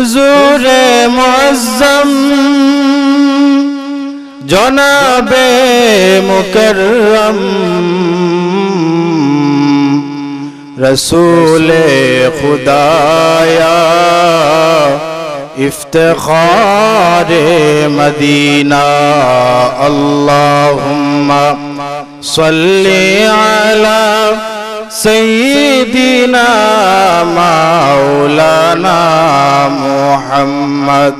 হুজুরে মুআজ্জম জনাবে মুকররম রসুল খুদায়া ইফতেখার মদিনা আল্লাহুম্মা সাল্লি আলা سيدنا مولانا محمد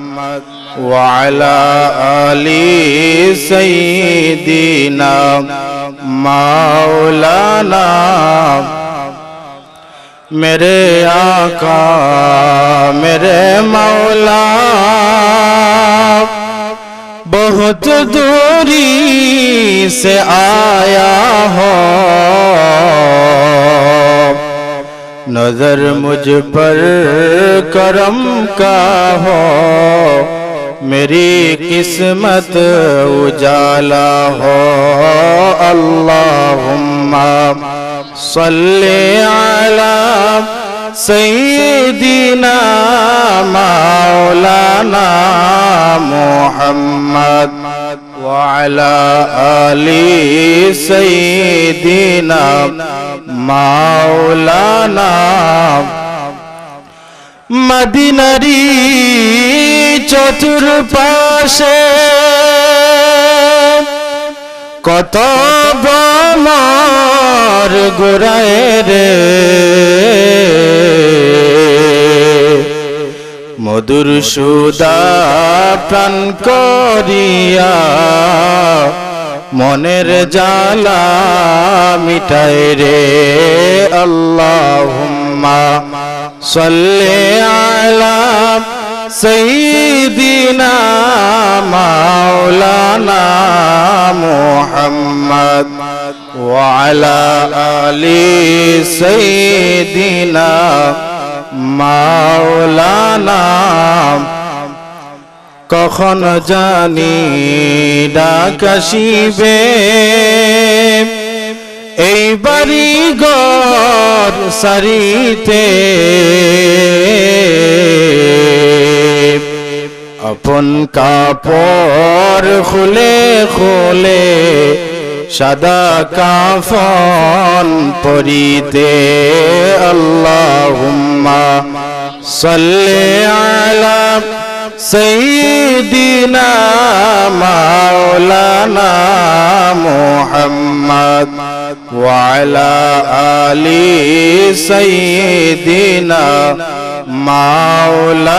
وعلى آل سيدنا مولانا میرے آقا میرے مولا بہت دوری سے آیا ہوں نظر مجھ پر کرم کا ہو، میری قسمت اجالا ہو۔ اللہم صلی علی سیدنا مولانا محمد۔ وعلى آل سيدنا মাওলানা মদিনারি চতুর্পাশে কত বমর গোড়ায় রে মধুর সুদা প্রাণ করিয়া মনের জালা মিটাই রে আল্লাহুম্মা সাল্লি আলা সাইয়্যিদিনা মাওলানা মুহাম্মদ ওয়া আলা আলি সাইয়্যিদিনা মাওলানা কখন জানি ডাকাশিবে এই বাড়ি গর সারিতে আপন কাপড় খুলে খুলে সাদা কাফন পরিতে আল্লাহুম্মা সাল্লি আলা সাইয়্যিদিনা মাওলানা মুহাম্মদ ওয়া আলা আলি সাইয়্যিদিনা মাওলানা